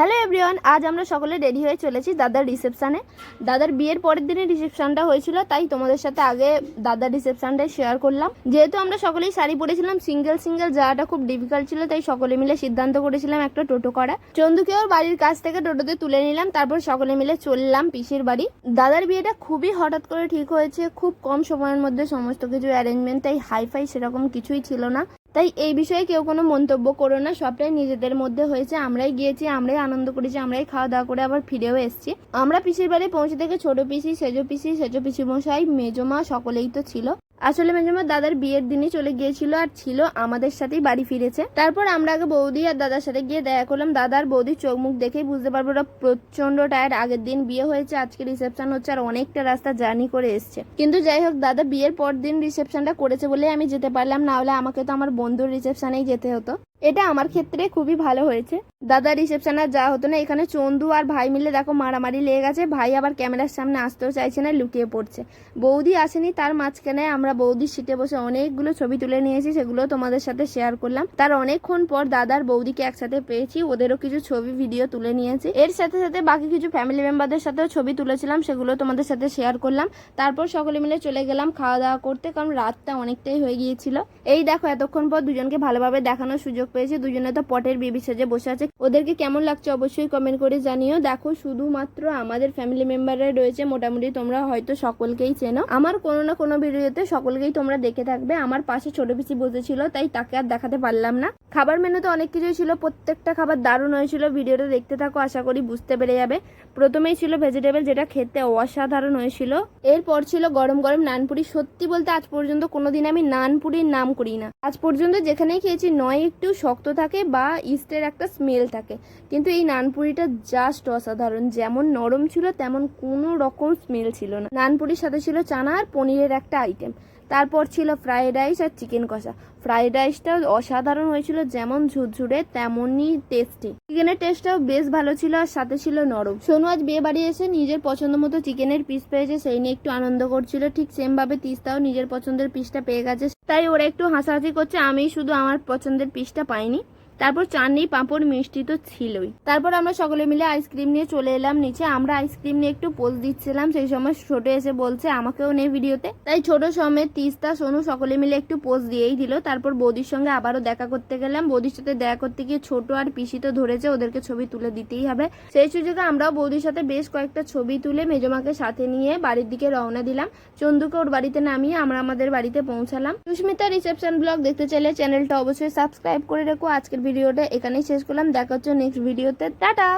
Hello everyone, আজ আমরা সকলে রেডি হয়ে চলেছি দাদার রিসেপশানে দাদার বিয়ের পরের দিনে রিসেপশনটা হয়েছিল, তাই তোমাদের সাথে আগে দাদার রিসেপশনটা শেয়ার করলাম। যেহেতু আমরা সকলেই শাড়ি পরেছিলাম সিঙ্গেল সিঙ্গেল যাওয়াটা খুব ডিফিকাল্ট ছিল, তাই সকলে মিলে সিদ্ধান্ত করেছিলাম একটা টোটো করা চন্দুকে ওর বাড়ির কাছ থেকে টোটোতে তুলে নিলাম, তারপর সকলে মিলে চললাম পিসির বাড়ি। দাদার বিয়েটা খুবই হঠাৎ করে ঠিক হয়েছে, খুব কম সময়ের মধ্যে সমস্ত কিছু অ্যারেঞ্জমেন্ট তাই হাইফাই সেরকম কিছুই ছিল না। তাই এই বিষয়ে কেউ কোনো মন্তব্য করো না, সবটাই নিজেদের মধ্যে হয়েছে। আমরাই গিয়েছি, আমরাই আনন্দ করেছি, আমরাই খাওয়া দাওয়া করে আবার ফিরেও এসেছি। আমরা পিসির বাড়ি পৌঁছে থেকে ছোট পিসি, সেজো পিসি সেজো পিসি মশাই মেজমা সকলেই তো ছিল। আসলে মেজমা দাদার বিয়ের দিনই চলে গিয়েছিল আর ছিল আমাদের সাথেই বাড়ি ফিরেছে। তারপর আমরা আগে বৌদি আর দাদার সাথে গিয়ে দেখা করলাম। দাদার বৌদির চোখ মুখ দেখেই বুঝতে পারব ওরা প্রচণ্ড টায়ার্ড আগের দিন বিয়ে হয়েছে, আজকে রিসেপশন হচ্ছে আর অনেকটা রাস্তা জার্নি করে এসছে। কিন্তু যাই হোক, দাদা বিয়ের পর দিন রিসেপশনটা করেছে বলে আমি যেতে পারলাম না। হলে আমাকে তো আমার বন্ধুর রিসেপশনেই যেতে হতো। এটা আমার ক্ষেত্রে খুবই ভালো হয়েছে। দাদা রিসেপশন আর যাওয়া হতো না, এখানে চন্দু আর ভাই মিলে দেখো মারামারি লেগে গেছে। ভাই আবার ক্যামেরার সামনে আসতেও চাইছে না, লুকিয়ে পড়ছে। বৌদি আসেনি, তার মাঝখানে আমরা বৌদির সিটে বসে অনেকগুলো ছবি তুলে নিয়েছি, সেগুলো তোমাদের সাথে শেয়ার করলাম। তার অনেকক্ষণ পর দাদার বৌদিকে একসাথে পেয়েছি, ওদেরও কিছু ছবি ভিডিও তুলে নিয়েছি। এর সাথে সাথে বাকি কিছু ফ্যামিলি মেম্বারদের সাথেও ছবি তুলেছিলাম, সেগুলো তোমাদের সাথে শেয়ার করলাম। তারপর সকলে মিলে চলে গেলাম খাওয়া দাওয়া করতে, কারণ রাতটা অনেকটাই হয়ে গিয়েছিল। এই দেখো, এতক্ষণ পর দুজনকে ভালোভাবে দেখানোর সুযোগ পেয়েছি। দুজনে তো পটের বেবি সেজে বসে আছে। ওদেরকে কেমন লাগছে অবশ্যই কমেন্ট করে জানিও। দেখো, শুধুমাত্র আমাদের ফ্যামিলি মেম্বাররা রয়েছে, মোটামুটি তোমরা হয়তো সকলকেই চেনো। আমার কোনো না কোনো ভিডিওতে সকলকেই তোমরা দেখে থাকবে। আমার পাশে ছোট পিসি বসেছিল, তাই তাকে আর দেখাতে পারলাম না। খাবার মেনুতে অনেক কিছুই ছিল, প্রত্যেকটা খাবার দারুণ হয়েছিল। ভিডিওটা দেখতে থাকো, আশা করি বুঝতে পেরে যাবে। প্রথমেই ছিল ভেজিটেবল যেটা খেতে অসাধারণ হয়েছিল। এরপর ছিল গরম গরম নানপুরি। সত্যি বলতে আজ পর্যন্ত কোনোদিন আমি নানপুরির নাম করি না আজ পর্যন্ত যেখানেই খেয়েছি, নয় একটু শক্ত থাকে বা ইস্টের একটা স্মেল থাকে। কিন্তু এই নানপুরিটা জাস্ট অসাধারণ। যেমন নরম ছিল, তেমন কোনো রকম স্মেল ছিল না। নানপুরির সাথে ছিল চানা আর পনিরের একটা আইটেম তারপর ছিল ফ্রায়েড রাইস আর চিকেন কষা। ফ্রায়েড রাইসটাও অসাধারণ হয়েছিল, যেমন ঝুরঝুরে, তেমনই টেস্টি চিকেনের টেস্টটাও বেশ ভালো ছিল আর সাথে ছিল নরম। সোনু আজ বিয়ে বাড়ি এসে নিজের পছন্দ মতো চিকেনের পিস পেয়েছে, সেই নিয়ে একটু আনন্দ করছিল। ঠিক সেমভাবে তিস্তাও নিজের পছন্দের পিসটা পেয়ে গেছে। তাই ওরা একটু হাসাহাসি করছে আমি শুধু আমার পছন্দের পিসটা পাইনি। তারপর চাটনি পাঁপড়, মিষ্টি তো ছিলই। তারপর আমরা সকলে মিলে আইসক্রিম নিয়ে চলে এলাম নিচে। আমরা আইসক্রিম নিয়ে একটু পোজ দিচ্ছিলাম। সেই সময় ছোট এসে বলছে, আমাকেও নেই ভিডিওতে। তাই ছোট সমেত তিস্তা, সোনু সকলে মিলে একটু পোজ দিয়েই দিল। তারপর বৌদির সঙ্গে আবারও দেখা করতে গেলাম। বৌদির সাথে দেখা করতে গিয়ে ছোট আর পিসি তো ধরেছে, ওদেরকে ছবি তুলে দিতেই হবে। সেই সুযোগে আমরাও বৌদির সাথে বেশ কয়েকটা ছবি তুলে মেজমাকে সাথে নিয়ে বাড়ির দিকে রওনা দিলাম। চন্দুকে ওর বাড়িতে নামিয়ে আমরা আমাদের বাড়িতে পৌঁছালাম। সুস্মিতা রিসেপশন ব্লগ দেখতে চাইলে চ্যানেলটা অবশ্যই সাবস্ক্রাইব করে রেখো। আজকের ভিডিওটা এখানেই শেষ করলাম। দেখা হচ্ছে নেক্সট ভিডিওতে। টাটা!